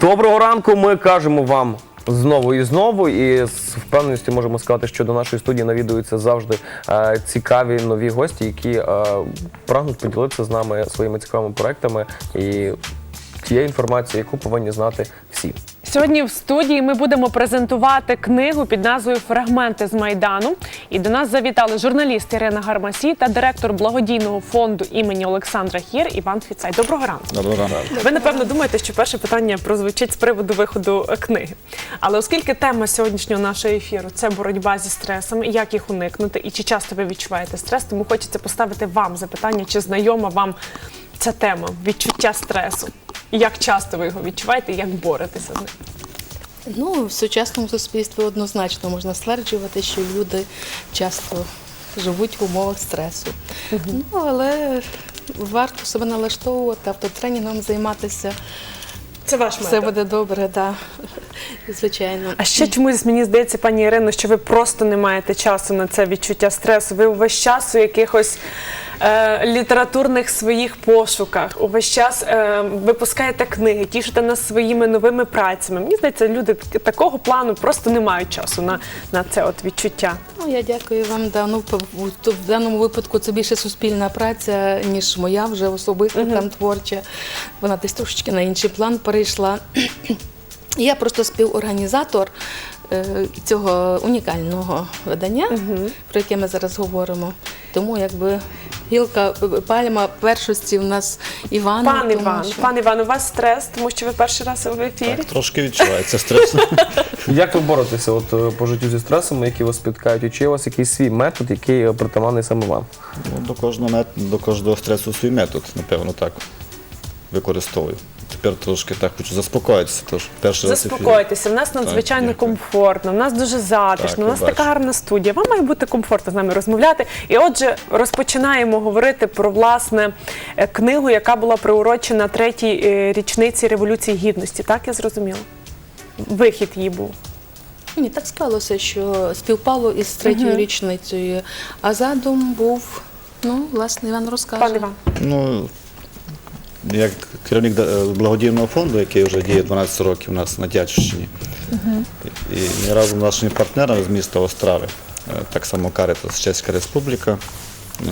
Доброго ранку. Ми кажемо вам знову і знову. І з впевненістю можемо сказати, що до нашої студії навідуються завжди е, цікаві нові гості, які е, прагнуть поділитися з нами своїми цікавими проектами і тією інформацією, яку повинні знати всі. Сьогодні в студії ми будемо презентувати книгу під назвою Фрагменти з Майдану. І до нас завітали журналіст Ірина Гармасі та директор благодійного фонду імені Олександра Хір Іван Фіцай. Доброго ранку. Доброго ранку. Ви напевно думаєте, що перше питання прозвучить з приводу виходу книги. Але оскільки тема сьогоднішнього нашого ефіру це боротьба зі стресом, як їх уникнути, і чи часто ви відчуваєте стрес, тому хочеться поставити вам запитання, чи знайома вам ця тема відчуття стресу. І Як часто ви його відчуваєте, і як боретеся з ним? Ну, в сучасному суспільстві однозначно можна стверджувати, що люди часто живуть в умовах стресу. Ну, але варто себе налаштовувати, автотренінгом займатися. Це ваш Все буде добре, так. Звичайно. А ще чомусь мені здається, пані Ірино, що ви просто не маєте часу на це відчуття стресу. Ви увесь час у якихось е, літературних своїх пошуках, увесь час е, випускаєте книги, тішите нас своїми новими працями. Мені здається, люди такого плану просто не мають часу на, на це от відчуття. Ну, я дякую вам. Да. Ну, в, даному випадку це більше суспільна праця, ніж моя вже особисто там творча. Вона десь трошечки на інший план перейшла. Я просто співорганізатор е, цього унікального видання, про яке ми зараз говоримо. Тому якби гілка е, пальма першості в нас Іван. Пан тому Іван, що- пан Іван, у вас стрес, тому що ви перший раз в ефірі. Так, трошки відчувається стрес. Як ви боретеся от, е, по життю зі стресами, які вас спіткають? І чи є у вас якийсь свій метод, який е, притаманний саме вам? Ну, до, кожного мет... до кожного стресу свій метод, напевно, так використовую. Тепер трошки так хочу заспокоїтися. Тож перший раз. Заспокойтеся, в нас надзвичайно дякую. комфортно, в нас дуже затишно, Так, у нас я така бачу. гарна студія. Вам має бути комфортно з нами розмовляти. І отже, розпочинаємо говорити про власне е, книгу, яка була приурочена третій е, річниці Революції Гідності. Так я зрозуміла? Вихід її був. Ні, так склалося, що співпало із третьою річницею. А задум був, ну, власне, Іван розкаже. Пан Іван. Ну, як керівник е, благодійного фонду, який вже діє 12 років у нас на Тячівщині, і разом з нашими партнерами з міста Острави, е, так само Каритас Чеська Республіка, е,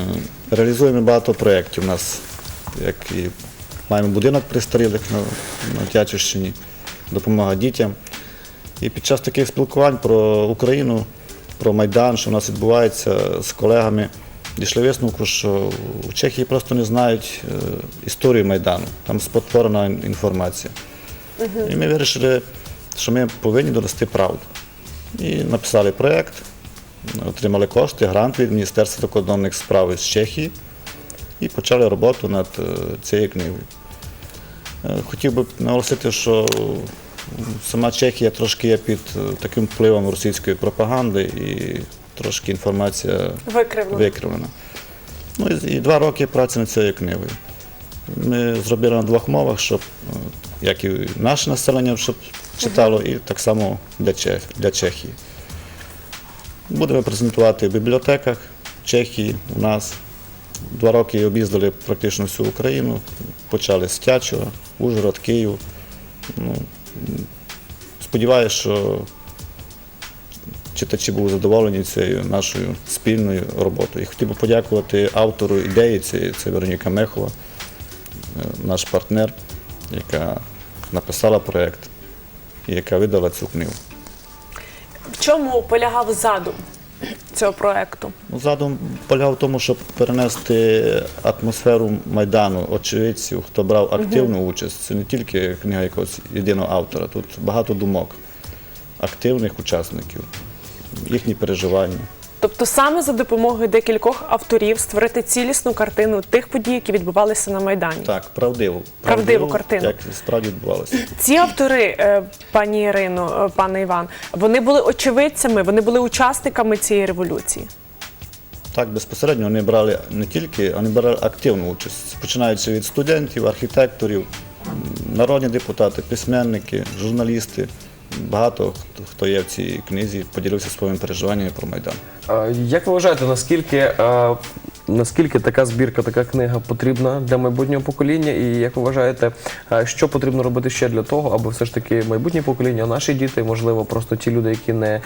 реалізуємо багато проєктів. У нас як і маємо будинок престарілих на, на Тячівщині, допомога дітям. І під час таких спілкувань про Україну, про Майдан, що у нас відбувається з колегами, дійшли висновку, що у Чехії просто не знають е, історію Майдану, там спотворена інформація. І ми вирішили, що ми повинні донести правду. І написали проєкт, отримали кошти, грант від Міністерства закордонних справ з Чехії і почали роботу над е, цією книгою. Е, Хотів би наголосити, що сама Чехія трошки є під таким впливом російської пропаганди і трошки інформація Викривлено. викривлена. Ну і, і два роки праці над цією книгою. Ми зробили на двох мовах, щоб е, як і наше населення щоб читало, і так само для, Чех, для Чехії. Будемо презентувати в бібліотеках Чехії у нас. Два роки об'їздили практично всю Україну, почали з Тячова, Ужгород, Київ. Ну, сподіваюся, що читачі були задоволені цією нашою спільною роботою. І хотів би подякувати автору ідеї, цієї, це Вероніка Мехова, е, наш партнер, яка написала проєкт і яка видала цю книгу. В чому полягав задум цього проекту? Ну, задум полягав в тому, щоб перенести атмосферу Майдану, очевидців, хто брав активну участь. Це не тільки книга якогось єдиного автора, тут багато думок активних учасників, їхні переживання. Тобто саме за допомогою декількох авторів створити цілісну картину тих подій, які відбувалися на Майдані. Так, правдиву. Правдиву картину. Як справді відбувалося. Ці автори, е, пані Ірино, е, пане Іван, вони були очевидцями, вони були учасниками цієї революції. Так, безпосередньо вони брали не тільки, вони брали активну участь, починаючи від студентів, архітекторів, народні депутати, письменники, журналісти. Багато хто- є в цій книзі, поділився своїми переживаннями про Майдан. Як ви вважаєте, наскільки наскільки така збірка, така книга потрібна для майбутнього покоління? І як ви вважаєте, що потрібно робити ще для того, аби все ж таки майбутнє покоління, наші діти, можливо, просто ті люди, які не,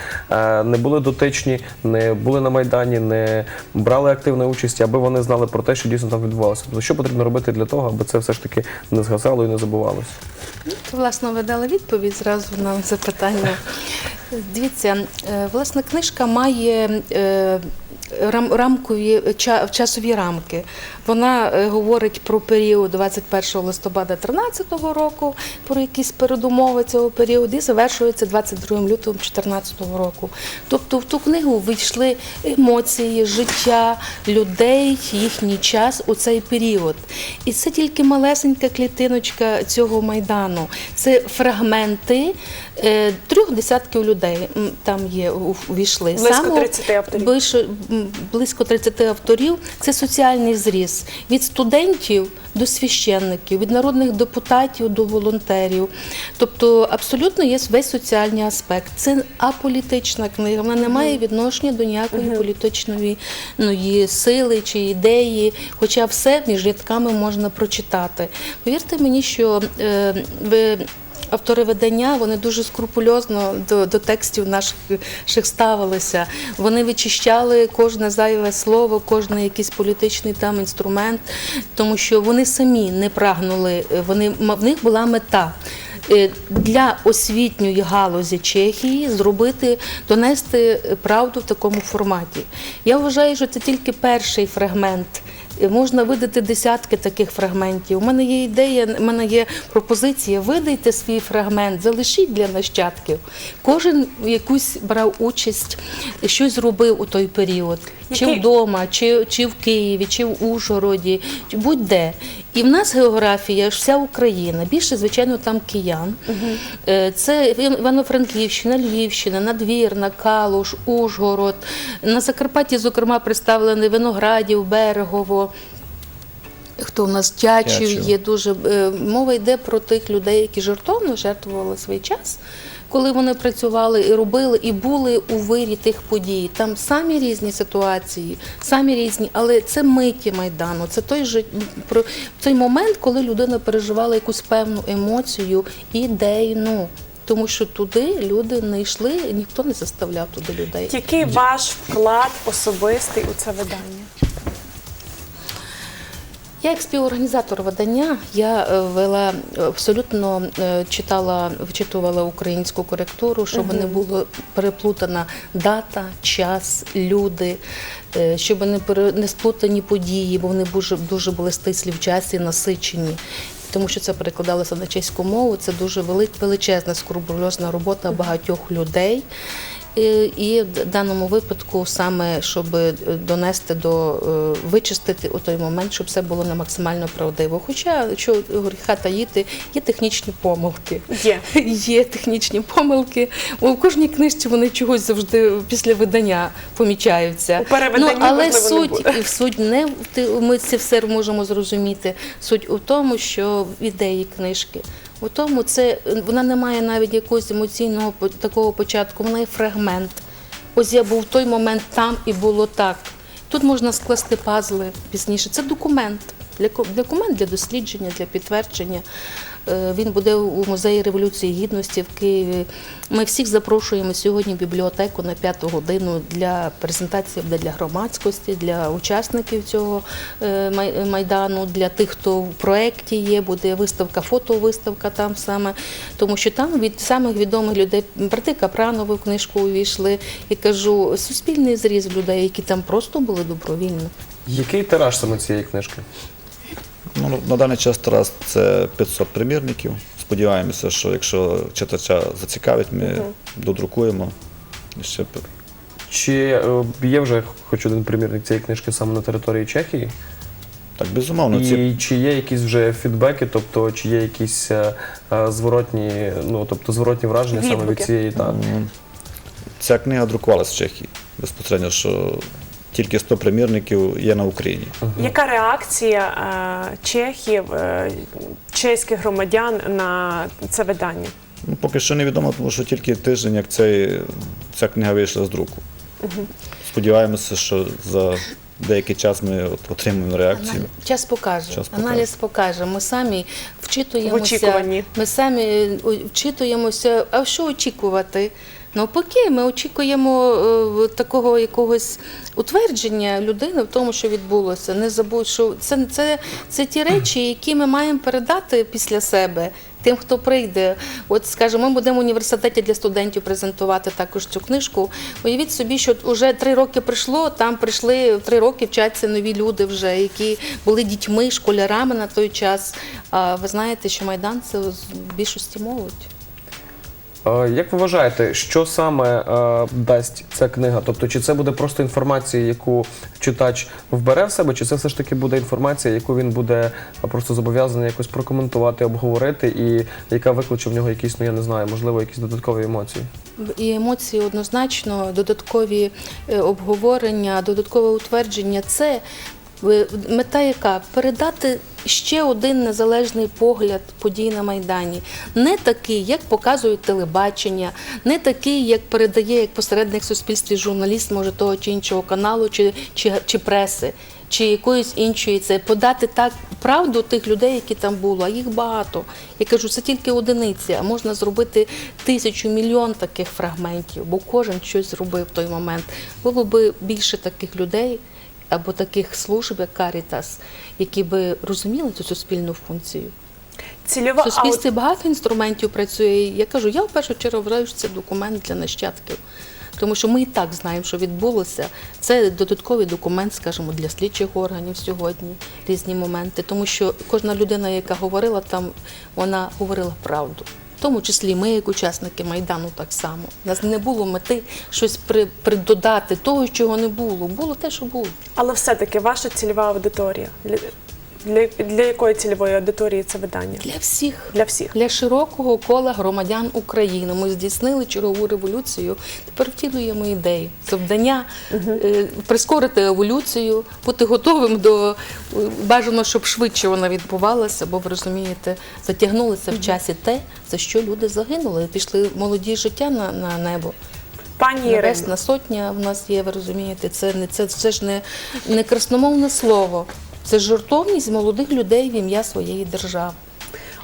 не були дотичні, не були на майдані, не брали активної участі, аби вони знали про те, що дійсно там відбувалося. Тобто, що потрібно робити для того, аби це все ж таки не згасало і не забувалося? То, власне, ви дали відповідь зразу на запитання. Дивіться, е, власне, книжка має е, рамкові часові рамки. Вона е, говорить про період 21 листопада 2013 року, про якісь передумови цього періоду, і завершується 22 лютого 2014 року. Тобто в ту книгу вийшли емоції, життя людей, їхній час у цей період. І це тільки малесенька клітиночка цього майдану. Це фрагменти е, трьох десятків людей м, там є, у- увійшли. Близько Самого- 30 авторів. Більше, м, близько 30 авторів. Це соціальний зріз від студентів до священників, від народних депутатів до волонтерів. Тобто абсолютно є весь соціальний аспект. Це аполітична книга, вона не має відношення до ніякої політичної ну, її сили чи ідеї, хоча все між рядками можна прочитати. Повірте мені, що е. Автори видання вони дуже скрупульозно до, до текстів наших ставилися. Вони вичищали кожне зайве слово, кожен якийсь політичний там інструмент, тому що вони самі не прагнули. Вони в них була мета. е, Для освітньої галузі Чехії зробити, донести правду в такому форматі. Я вважаю, що це тільки перший фрагмент Можна видати десятки таких фрагментів. У мене є ідея, у мене є пропозиція. Видайте свій фрагмент, залишіть для нащадків. Кожен якусь брав участь, щось зробив у той період. Чи вдома, чи, чи в Києві, чи в Ужгороді, будь-де. І в нас географія ж вся Україна. Більше, звичайно, там киян. Е, Це Івано-Франківщина, Львівщина, Надвірна, Калуш, Ужгород. На Закарпатті, зокрема, представлений Виноградів, Берегово. Хто у нас Тячів Тячів. є дуже е, мова йде про тих людей, які жертовно жертвували свій час, коли вони працювали і робили, і були у вирі тих подій. Там самі різні ситуації, самі різні, але це миті майдану. Це той про той момент, коли людина переживала якусь певну емоцію, ідейну. Тому що туди люди не йшли, ніхто не заставляв туди людей. Який ваш вклад особистий у це видання? Я як співорганізатор видання, я е, вела е, абсолютно е, читала, вчитувала українську коректуру, щоб не було переплутана дата, час, люди, щоб не пере- не сплутані події, бо вони дуже, дуже були стислі в часі, насичені. Тому що це перекладалося на чеську мову, це дуже величезна скрупульозна робота багатьох людей. І в даному випадку саме щоб е, донести до е, вичистити у той момент, щоб все було на максимально правдиво. Хоча що гріха таїти, є технічні помилки. Є. Є технічні помилки. У кожній книжці вони чогось завжди після видання помічаються. У ну, але можливо, не суть, суть не в ти- ми це все можемо зрозуміти. Суть у тому, що в ідеї книжки. У тому це вона не має навіть якогось емоційного такого початку, вона є фрагмент. Ось я був в той момент там і було так. Тут можна скласти пазли пізніше. Це документ. Для документ для дослідження, для підтвердження. Е, Він буде у музеї Революції Гідності в Києві. Ми всіх запрошуємо сьогодні в бібліотеку на п'яту годину для презентації для громадськості, для учасників цього е, майдану, для тих, хто в проєкті є, буде виставка, фотовиставка там саме. Тому що там від самих відомих людей брати Капранови в книжку увійшли. І кажу, суспільний зріз людей, які там просто були добровільно. Який тираж саме цієї книжки? Ну, на даний час Тарас це 500 примірників. Сподіваємося, що якщо читача зацікавить, ми додрукуємо. І ще п- Чи е, є вже хоч один примірник цієї книжки саме на території Чехії? так, безумовно, ці І чи є якісь вже фідбеки, тобто чи є якісь е, е, зворотні, ну тобто зворотні враження саме від Відгуки. цієї так? М, Ця книга друкувалася в Чехії безпосередньо, що тільки 100 примірників є на Україні. Яка реакція е, чехів, е, чеських громадян на це видання? Ну, поки що невідомо, тому що тільки тиждень, як цей, ця книга вийшла з друку. Сподіваємося, що за деякий час ми от отримуємо реакцію. Час покаже. Час покаже. Аналіз покаже. Ми самі вчитуємося. В очікуванні. Ми самі е, вчитуємося. А що очікувати? Навпаки, ми очікуємо е, такого якогось утвердження людини в тому, що відбулося. Не забудь, що це, це, це ті речі, які ми маємо передати після себе. Тим, хто прийде, от скажімо, ми будемо в університеті для студентів презентувати також цю книжку. Уявіть собі, що вже три роки прийшло, там прийшли три роки вчаться нові люди вже, які були дітьми, школярами на той час. А ви знаєте, що майдан це в більшості молодь. Е, Як ви вважаєте, що саме е, дасть ця книга? Тобто, чи це буде просто інформація, яку читач вбере в себе, чи це все ж таки буде інформація, яку він буде е, просто зобов'язаний якось прокоментувати, обговорити, і яка викличе в нього якісь, ну я не знаю, можливо, якісь додаткові емоції? І емоції однозначно, додаткові обговорення, додаткове утвердження це мета яка? Передати ще один незалежний погляд подій на Майдані. Не такий, як показують телебачення, не такий, як передає як посередник суспільстві журналіст, може того чи іншого каналу, чи, чи, чи преси. Чи якоїсь іншої це подати так правду тих людей, які там були, а їх багато. Я кажу, це тільки одиниці, а можна зробити тисячу мільйон таких фрагментів, бо кожен щось зробив в той момент. Було би більше таких людей або таких служб, як Карітас, які би розуміли цю суспільну функцію. Цільова суспільстві багато інструментів працює. Я кажу, я в першу чергу вважаю, що це документ для нащадків. Тому що ми і так знаємо, що відбулося. Це додатковий документ, скажімо, для слідчих органів сьогодні, різні моменти. Тому що кожна людина, яка говорила там, вона говорила правду. Тому числі ми, як учасники Майдану, так само. У нас не було мети щось при, придодати того, чого не було. Було те, що було. Але все-таки ваша цільова аудиторія. Для, для, якої цільової аудиторії це видання? Для всіх. Для всіх. Для широкого кола громадян України ми здійснили чергову революцію. Тепер втілюємо ідеї. Завдання е, прискорити еволюцію, бути готовим до бажано, щоб швидше вона відбувалася, бо ви розумієте, затягнулося в часі те, за що люди загинули. Пішли молоді життя на, на небо. Пані Небесна сотня в нас є, ви розумієте, це не це, це ж не, не красномовне слово. Це жертовність молодих людей в ім'я своєї держави.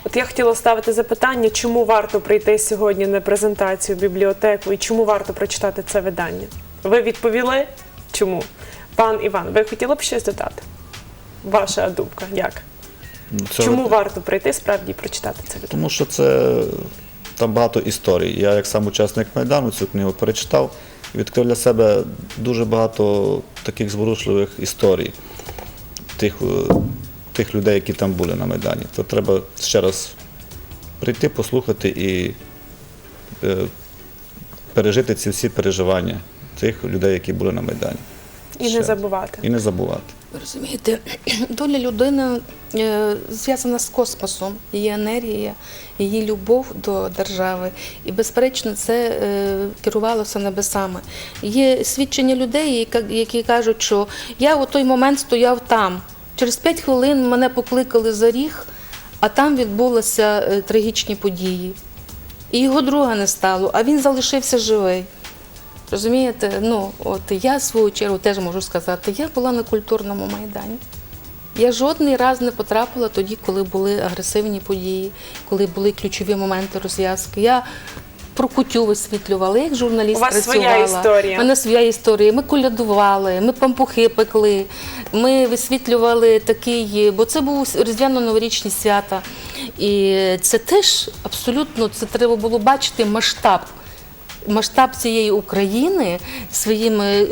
от я хотіла ставити запитання, чому варто прийти сьогодні на презентацію в бібліотеку і чому варто прочитати це видання? Ви відповіли? Чому? Пан Іван, ви хотіли б щось додати? Ваша думка, як? Ну, це Чому от- варто прийти справді і прочитати це видання? Тому що це там багато історій. Я, як сам учасник Майдану, цю книгу перечитав і відкрив для себе дуже багато таких зворушливих історій тих, е, тих людей, які там були на Майдані. То треба ще раз прийти, послухати і е, пережити ці всі переживання тих людей, які були на Майдані. І не Ще. забувати. І не забувати. Ви розумієте, доля людини е, зв'язана з космосом, її енергія, її любов до держави. І, безперечно, це е, керувалося небесами. Є свідчення людей, які кажуть, що я у той момент стояв там. Через п'ять хвилин мене покликали за ріг, а там відбулися е, трагічні події. І його друга не стало, а він залишився живий. Розумієте, ну от я в свою чергу теж можу сказати, я була на культурному майдані. Я жодний раз не потрапила тоді, коли були агресивні події, коли були ключові моменти розв'язки. Я про кутю висвітлювала, як журналіст У вас працювала. своя історія. У мене своя історія. Ми колядували, ми пампухи пекли, ми висвітлювали такий, бо це був різдвяно-новорічні свята. І це теж абсолютно це треба було бачити масштаб. Масштаб цієї України своїми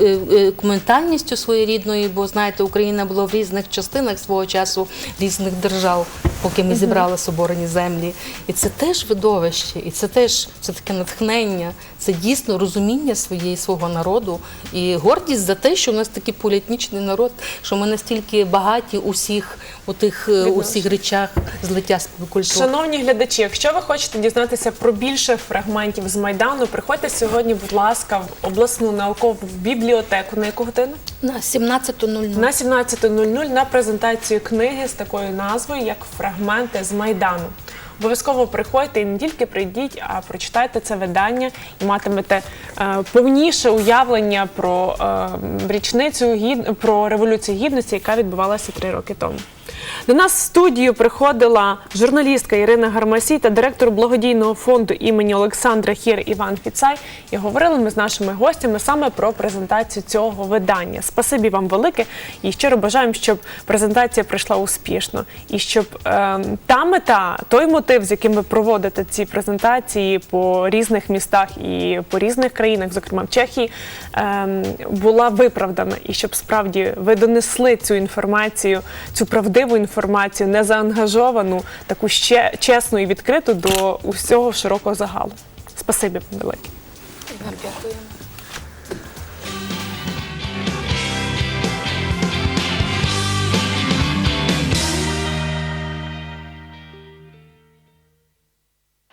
коментальністю е, своєрідною, бо знаєте, Україна була в різних частинах свого часу різних держав, поки ми зібрали соборені землі. І це теж видовище, і це теж це таке натхнення, це дійсно розуміння своєї свого народу і гордість за те, що в нас такий політнічний народ, що ми настільки багаті у всіх у тих е, у всіх речах злиття культури. Шановні глядачі, якщо ви хочете дізнатися про більше фрагментів з Майдану, приходьте сьогодні, будь ласка, в обласну наукову бібліотеку. На яку годину? На 17.00. На 17.00 на презентацію книги з такою назвою, як Фрагменти з Майдану. Обов'язково приходьте і не тільки прийдіть, а прочитайте це видання і матимете е, повніше уявлення про е, річницю гід... про революцію гідності, яка відбувалася три роки тому. До нас в студію приходила журналістка Ірина Гармасій та директор благодійного фонду імені Олександра Хір Іван Фіцай. І говорили ми з нашими гостями саме про презентацію цього видання. Спасибі вам велике і щиро бажаємо, щоб презентація пройшла успішно і щоб е, та мета, той мотив, з яким ви проводите ці презентації по різних містах і по різних країнах, зокрема в Чехії, е, була виправдана, і щоб справді ви донесли цю інформацію, цю правдиву інформацію, незаангажовану, таку ще чесну і відкриту до усього широкого загалу. Спасибі велике. Дякую.